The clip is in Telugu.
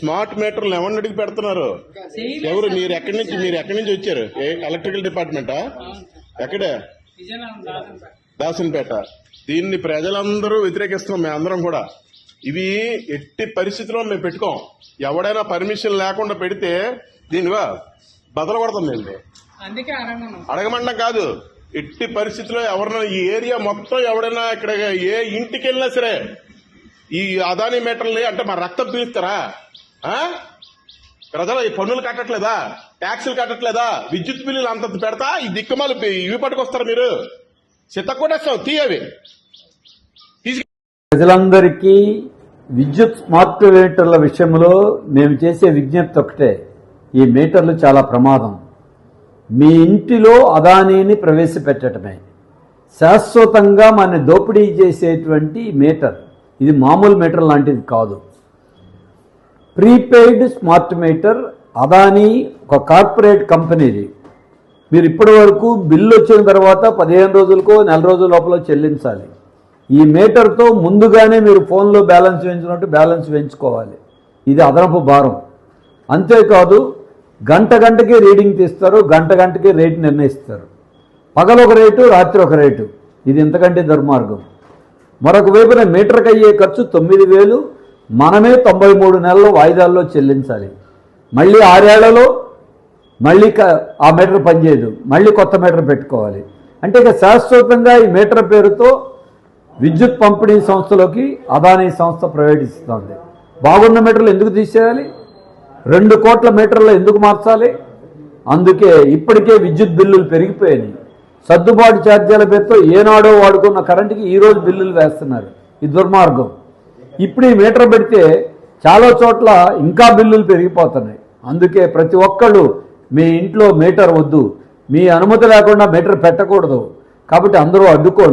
స్మార్ట్ మీటర్లు ఎవరిని అడిగి పెడుతున్నారు? ఎవరు? మీరు ఎక్కడి నుంచి మీరు ఎక్కడి నుంచి వచ్చారు? ఎలక్ట్రికల్ డిపార్ట్మెంటా? ఎక్కడే? దాసన్పేట. దీన్ని ప్రజలందరూ వ్యతిరేకిస్తున్నాం మేమందరం కూడా. ఇవి ఎట్టి పరిస్థితిలో మేము పెట్టుకోం. ఎవడైనా పర్మిషన్ లేకుండా పెడితే దీనివా బదలు కొడతాం మేము. అడగమండం కాదు. ఎట్టి పరిస్థితిలో ఎవరైనా ఈ ఏరియా మొత్తం ఎవడైనా ఇక్కడ ఏ ఇంటికి వెళ్ళినా సరే ఈ అదాని మీటర్ని అంటే మా రక్తం పీలుస్తారా? ప్రజలు ఈ పన్నులు కట్టట్లేదా? ట్యాక్సులు కట్టట్లేదా? విద్యుత్ బిల్లులు అంత పెడతా? ఈ దిక్కుమాలు ఇవి పట్టుకొస్తారు మీరు. చిత్తకొట్టేస్తాం తీయవి ప్రజలందరికీ విద్యుత్ స్మార్ట్ మీటర్ల విషయంలో మేము చేసే విజ్ఞప్తి ఒకటే. ఈ మీటర్లు చాలా ప్రమాదం. మీ ఇంటిలో అదానీని ప్రవేశపెట్టడమే. శాశ్వతంగా మన దోపిడీ చేసేటువంటి మీటర్. ఇది మామూలు మీటర్ లాంటిది కాదు. ప్రీపెయిడ్ స్మార్ట్ మీటర్ అదానీ ఒక కార్పొరేట్ కంపెనీది. మీరు ఇప్పటి వరకు బిల్లు వచ్చిన తర్వాత పదిహేను రోజులకో నెల రోజుల లోపల చెల్లించాలి. ఈ మీటర్తో ముందుగానే మీరు ఫోన్లో బ్యాలెన్స్ పెంచినట్టు బ్యాలెన్స్ వేయించుకోవాలి. ఇది అదనపు భారం. అంతేకాదు గంట గంటకి రీడింగ్ తీస్తారు గంట గంటకి రేటు నిర్ణయిస్తారు. పగల ఒక రేటు రాత్రి ఒక రేటు. ఇది ఇంతకంటే దుర్మార్గం. మరొక వైపున మీటర్కి అయ్యే ఖర్చు తొమ్మిది వేలు మనమే తొంభై మూడు నెలలు వాయిదాల్లో చెల్లించాలి. మళ్ళీ ఆరేళ్ళలో మళ్ళీ క- ఆ మీటర్ పనిచేయదు. మళ్ళీ కొత్త మీటర్ పెట్టుకోవాలి. అంటే ఇక శాశ్వతంగా ఈ మీటర్ పేరుతో విద్యుత్ పంపిణీ సంస్థలోకి అదానీ సంస్థ ప్రవేశిస్తుంది. బాగున్న మీటర్లు ఎందుకు తీసేయాలి? రెండు కోట్ల మీటర్లు ఎందుకు మార్చాలి? అందుకే ఇప్పటికే విద్యుత్ బిల్లులు పెరిగిపోయాయి సర్దుబాటు ఛార్జీల పేరుతో ఏనాడో వాడుకున్న కరెంటుకి ఈరోజు బిల్లులు వేస్తున్నారు. ఇది దుర్మార్గం. ఇప్పుడు ఈ మీటర్ పెడితే చాలా చోట్ల ఇంకా బిల్లులు పెరిగిపోతున్నాయి. అందుకే ప్రతి ఒక్కళ్ళు మీ ఇంట్లో మీటర్ వద్దు. మీ అనుమతి లేకుండా మీటర్ పెట్టకూడదు. కాబట్టి అందరూ అడ్డుకోండి.